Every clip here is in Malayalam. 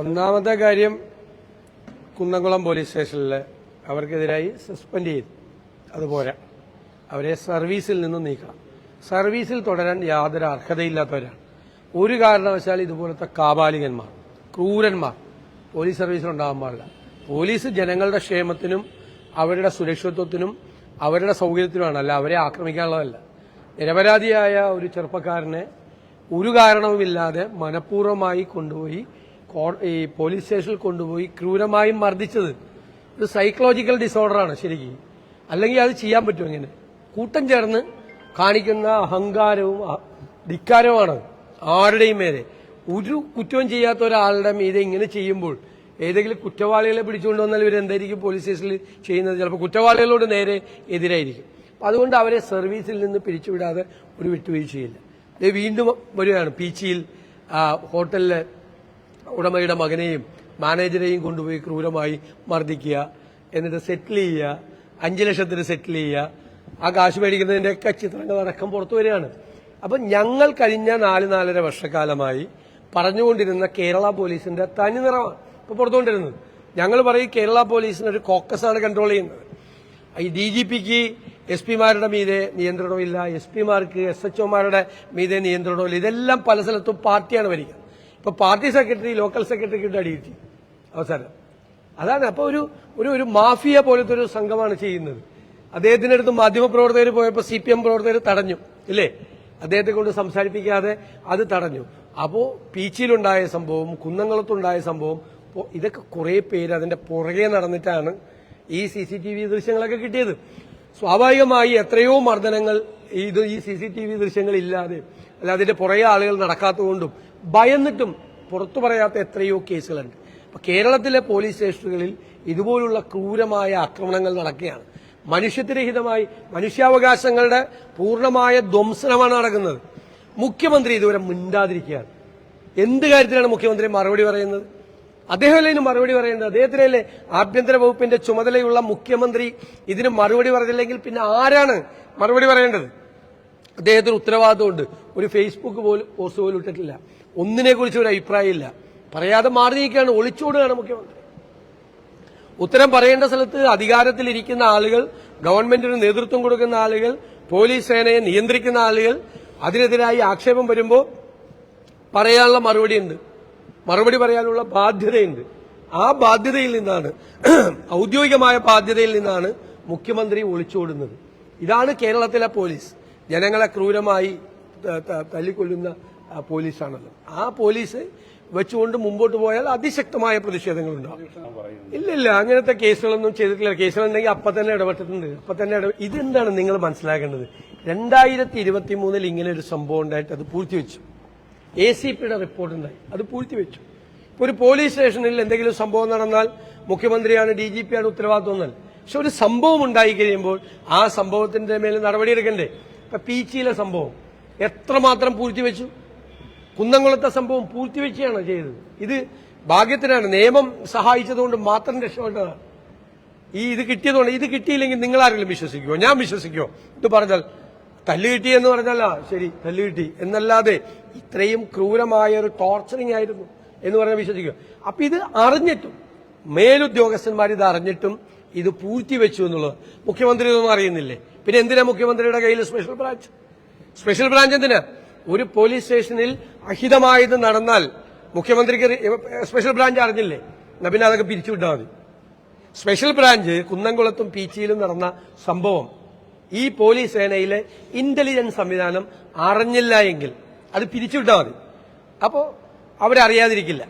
ഒന്നാമത്തെ കാര്യം കുന്നംകുളം പോലീസ് സ്റ്റേഷനിൽ അവർക്കെതിരായി സസ്പെൻഡ് ചെയ്തു. അതുപോരാ അവരെ സർവീസിൽ നിന്ന് നീക്കണം. സർവീസിൽ തുടരാൻ യാതൊരു അർഹതയില്ലാത്തവരാണ്. ഒരു കാരണവശാൽ ഇതുപോലത്തെ കാബാലികന്മാർ ക്രൂരന്മാർ പോലീസ് സർവീസിൽ ഉണ്ടാകാൻ പാടില്ല. പോലീസ് ജനങ്ങളുടെ ക്ഷേമത്തിനും അവരുടെ സുരക്ഷിതത്വത്തിനും അവരുടെ സൗകര്യത്തിനുമാണ്. അല്ല അവരെ ആക്രമിക്കാനുള്ളതല്ല. നിരപരാധിയായ ഒരു ചെറുപ്പക്കാരനെ ഒരു കാരണവുമില്ലാതെ മനഃപൂർവമായി കൊണ്ടുപോയി ഈ പോലീസ് സ്റ്റേഷനിൽ കൊണ്ടുപോയി ക്രൂരമായും മർദ്ദിച്ചത് ഇത് സൈക്കോളജിക്കൽ ഡിസോർഡറാണ് ശരിക്കും. അല്ലെങ്കിൽ അത് ചെയ്യാൻ പറ്റും ഇങ്ങനെ? കൂട്ടം ചേർന്ന് കാണിക്കുന്ന അഹങ്കാരവും ധിക്കാരവുമാണ് ആരുടെയും മേലെ. ഒരു കുറ്റവും ചെയ്യാത്ത ഒരാളുടെ മീതെ ഇങ്ങനെ ചെയ്യുമ്പോൾ ഏതെങ്കിലും കുറ്റവാളികളെ പിടിച്ചുകൊണ്ട് വന്നാൽ ഇവരെന്തായിരിക്കും പോലീസ് സ്റ്റേഷനിൽ ചെയ്യുന്നത്? ചിലപ്പോൾ കുറ്റവാളികളോട് നേരെ എതിരായിരിക്കും. അതുകൊണ്ട് അവരെ സർവീസിൽ നിന്ന് പിരിച്ചുവിടാതെ ഒരു വിട്ടുവീഴ്ചയില്ല. വീണ്ടും വരികയാണ്. പീച്ചിയിൽ ഹോട്ടലിലെ ഉടമയുടെ മകനെയും മാനേജരെയും കൊണ്ടുപോയി ക്രൂരമായി മർദ്ദിക്കുക എന്നിട്ട് സെറ്റിൽ ചെയ്യുക അഞ്ചു ലക്ഷത്തിന് സെറ്റിൽ ചെയ്യുക. ആ കാശ് മേടിക്കുന്നതിന്റെ ഒക്കെ ചിത്രങ്ങൾ അടക്കം പുറത്തു വരികയാണ്. അപ്പൊ ഞങ്ങൾ കഴിഞ്ഞ നാല് നാലര വർഷക്കാലമായി പറഞ്ഞുകൊണ്ടിരുന്ന കേരള പോലീസിന്റെ തനി നിറമാണ് ഇപ്പൊ പുറത്തുകൊണ്ടിരുന്നത്. ഞങ്ങൾ പറയും കേരള പോലീസിന് ഒരു കോക്കസാണ് കൺട്രോൾ ചെയ്യുന്നത്. ഈ ഡി ജി പിക്ക് എസ് പിമാരുടെ മീതെ നിയന്ത്രണമില്ല എസ് പിമാർക്ക് എസ് എച്ച് ഒമാരുടെ മീതെ നിയന്ത്രണമില്ല ഇതെല്ലാം പല സ്ഥലത്തും പാർട്ടിയാണ് വരിക ഇപ്പൊ പാർട്ടി സെക്രട്ടറി ലോക്കൽ സെക്രട്ടറിക്ക് അടി കിട്ടി അവസാനം. അതാണ്. അപ്പോൾ ഒരു ഒരു ഒരു മാഫിയ പോലത്തെ ഒരു സംഘമാണ് ചെയ്യുന്നത്. അദ്ദേഹത്തിന്റെ അടുത്ത് മാധ്യമപ്രവർത്തകർ പോയപ്പോൾ സി പി എം പ്രവർത്തകർ തടഞ്ഞു. ഇല്ലേ? അദ്ദേഹത്തെ കൊണ്ട് സംസാരിപ്പിക്കാതെ അത് തടഞ്ഞു. അപ്പോ പീച്ചിയിലുണ്ടായ സംഭവം കുന്നംകുളത്തുണ്ടായ സംഭവം ഇതൊക്കെ കുറേ പേര് അതിന്റെ പുറകെ നടന്നിട്ടാണ് ഈ സി സി ടി വി ദൃശ്യങ്ങളൊക്കെ കിട്ടിയത്. സ്വാഭാവികമായി എത്രയോ മർദ്ദനങ്ങൾ ഇത് ഈ സി സി ടി വി ദൃശ്യങ്ങളില്ലാതെ അല്ല അതിന്റെ പുറകെ ആളുകൾ നടക്കാത്തതുകൊണ്ടും ഭയന്നിട്ടും പുറത്തു പറയാത്ത എത്രയോ കേസുകളുണ്ട്. കേരളത്തിലെ പോലീസ് സ്റ്റേഷനുകളിൽ ഇതുപോലുള്ള ക്രൂരമായ ആക്രമണങ്ങൾ നടക്കുകയാണ്. മനുഷ്യത്വരഹിതമായി മനുഷ്യാവകാശങ്ങളുടെ പൂർണമായ ധ്വംസനമാണ് നടക്കുന്നത്. മുഖ്യമന്ത്രി ഇതുവരെ മിണ്ടാതിരിക്കുകയാണ്. എന്ത് കാര്യത്തിലാണ് മുഖ്യമന്ത്രി മറുപടി പറയുന്നത്? അദ്ദേഹമല്ലേ ഇതിന് മറുപടി പറയേണ്ടത്? അദ്ദേഹത്തിനല്ലേ ആഭ്യന്തര വകുപ്പിന്റെ ചുമതലയുള്ള മുഖ്യമന്ത്രി ഇതിന് മറുപടി പറഞ്ഞില്ലെങ്കിൽ പിന്നെ ആരാണ് മറുപടി പറയേണ്ടത്? അദ്ദേഹത്തിന് ഉത്തരവാദിത്തമുണ്ട് ഒരു ഫേസ്ബുക്ക് പോലും പോസ്റ്റ് പോലും ഇട്ടിട്ടില്ല. ഒന്നിനെ കുറിച്ച് ഒരു അഭിപ്രായമില്ല. പറയാതെ മാറി നീക്കുകയാണ് ഒളിച്ചോടുകയാണ് മുഖ്യമന്ത്രി. ഉത്തരം പറയേണ്ട സ്ഥലത്ത് അധികാരത്തിലിരിക്കുന്ന ആളുകൾ ഗവൺമെന്റിന് നേതൃത്വം കൊടുക്കുന്ന ആളുകൾ പോലീസ് സേനയെ നിയന്ത്രിക്കുന്ന ആളുകൾ അതിനെതിരായി ആക്ഷേപം വരുമ്പോൾ പറയാനുള്ള മറുപടിയുണ്ട്. മറുപടി പറയാനുള്ള ബാധ്യതയുണ്ട്. ആ ബാധ്യതയിൽ നിന്നാണ് ഔദ്യോഗികമായ ബാധ്യതയിൽ നിന്നാണ് മുഖ്യമന്ത്രി ഒളിച്ചോടുന്നത്. ഇതാണ് കേരളത്തിലെ പോലീസ്. ജനങ്ങളെ ക്രൂരമായി തല്ലിക്കൊല്ലുന്ന പോലീസാണല്ലോ. ആ പോലീസ് വെച്ചുകൊണ്ട് മുമ്പോട്ട് പോയാൽ അതിശക്തമായ പ്രതിഷേധങ്ങളുണ്ടാവും ഇല്ല ഇല്ല അങ്ങനത്തെ കേസുകളൊന്നും ചെയ്തിട്ടില്ല. കേസുകളുണ്ടെങ്കിൽ അപ്പൊ തന്നെ ഇടപെട്ടിട്ടുണ്ട്. അപ്പൊ തന്നെ ഇതെന്താണ് നിങ്ങൾ മനസ്സിലാക്കേണ്ടത്? രണ്ടായിരത്തി ഇരുപത്തി മൂന്നിൽ ഇങ്ങനെ ഒരു സംഭവം ഉണ്ടായിട്ട് അത് പൂഴ്ത്തിവെച്ചു എ സി പിയുടെ റിപ്പോർട്ട് ഉണ്ടായി. അത് പൂഴ്ത്തിവെച്ചു ഇപ്പൊ ഒരു പോലീസ് സ്റ്റേഷനിൽ എന്തെങ്കിലും സംഭവം നടന്നാൽ മുഖ്യമന്ത്രിയാണ് ഡി ജി പിയാണ് ഉത്തരവാദിത്വം എന്നാൽ പക്ഷെ ഒരു സംഭവം ഉണ്ടായി കഴിയുമ്പോൾ ആ സംഭവത്തിന്റെ മേൽ നടപടിയെടുക്കണ്ടേ ഇപ്പൊ പീച്ചിയിലെ സംഭവം. എത്രമാത്രം പൂഴ്ത്തിവെച്ചു കുന്നംകുളത്തെ സംഭവം പൂഴ്ത്തിവെക്കുകയാണ് ചെയ്തത്. ഇത് ഭാഗ്യത്തിനാണ്. നിയമം സഹായിച്ചതുകൊണ്ട് മാത്രം രക്ഷപ്പെട്ടതാണ്. ഈ ഇത് കിട്ടിയതുകൊണ്ട് ഇത് കിട്ടിയില്ലെങ്കിൽ നിങ്ങൾ ആരെങ്കിലും വിശ്വസിക്കുമോ ഞാൻ വിശ്വസിക്കുമോ ഇത് പറഞ്ഞാൽ തല്ല് കിട്ടി എന്ന് പറഞ്ഞല്ല ശരി തല്ല് കിട്ടി എന്നല്ലാതെ ഇത്രയും ക്രൂരമായ ഒരു ടോർച്ചറിങ് ആയിരുന്നു എന്ന് പറഞ്ഞാൽ വിശ്വസിക്കുക. അപ്പൊ ഇത് അറിഞ്ഞിട്ടും മേലുദ്യോഗസ്ഥന്മാർ ഇത് അറിഞ്ഞിട്ടും ഇത് പൂഴ്ത്തിവെച്ചു എന്നുള്ളത് മുഖ്യമന്ത്രി ഇതൊന്നും അറിയുന്നില്ലേ? പിന്നെ എന്തിനാ മുഖ്യമന്ത്രിയുടെ കയ്യിൽ സ്പെഷ്യൽ ബ്രാഞ്ച് സ്പെഷ്യൽ ബ്രാഞ്ച് എന്തിനാ? ഒരു പോലീസ് സ്റ്റേഷനിൽ അഹിതമായത് നടന്നാൽ മുഖ്യമന്ത്രിക്ക് സ്പെഷ്യൽ ബ്രാഞ്ച് അറിഞ്ഞില്ലേ? എന്നാ പിന്നെ അതൊക്കെ പിരിച്ചുവിട്ടാൽ മതി. സ്പെഷ്യൽ ബ്രാഞ്ച് കുന്നംകുളത്തും പീച്ചിയിലും നടന്ന സംഭവം ഈ പോലീസ് സേനയിലെ ഇന്റലിജൻസ് സംവിധാനം അറിഞ്ഞില്ല എങ്കിൽ അത് പിരിച്ചുവിട്ടാൽ മതി. അപ്പോൾ അവരറിയാതിരിക്കില്ല.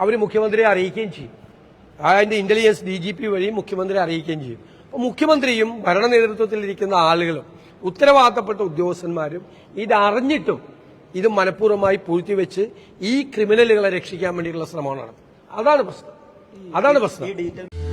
അവർ മുഖ്യമന്ത്രിയെ അറിയിക്കുകയും ചെയ്യും. അതിന്റെ ഇന്റലിജൻസ് ഡി ജി പി വഴി മുഖ്യമന്ത്രി അറിയിക്കുകയും ചെയ്യും. അപ്പോൾ മുഖ്യമന്ത്രിയും ഭരണ നേതൃത്വത്തിലിരിക്കുന്ന ആളുകളും ഉത്തരവാദിത്തപ്പെട്ട ഉദ്യോഗസ്ഥന്മാരും ഇതറിഞ്ഞിട്ടും ഇത് മനഃപൂർവമായി പൂഴ്ത്തിവെച്ച് ഈ ക്രിമിനലുകളെ രക്ഷിക്കാൻ വേണ്ടിയിട്ടുള്ള ശ്രമമാണ് നടത്തുന്നത്. അതാണ് പ്രശ്നം. അതാണ് പ്രശ്നം.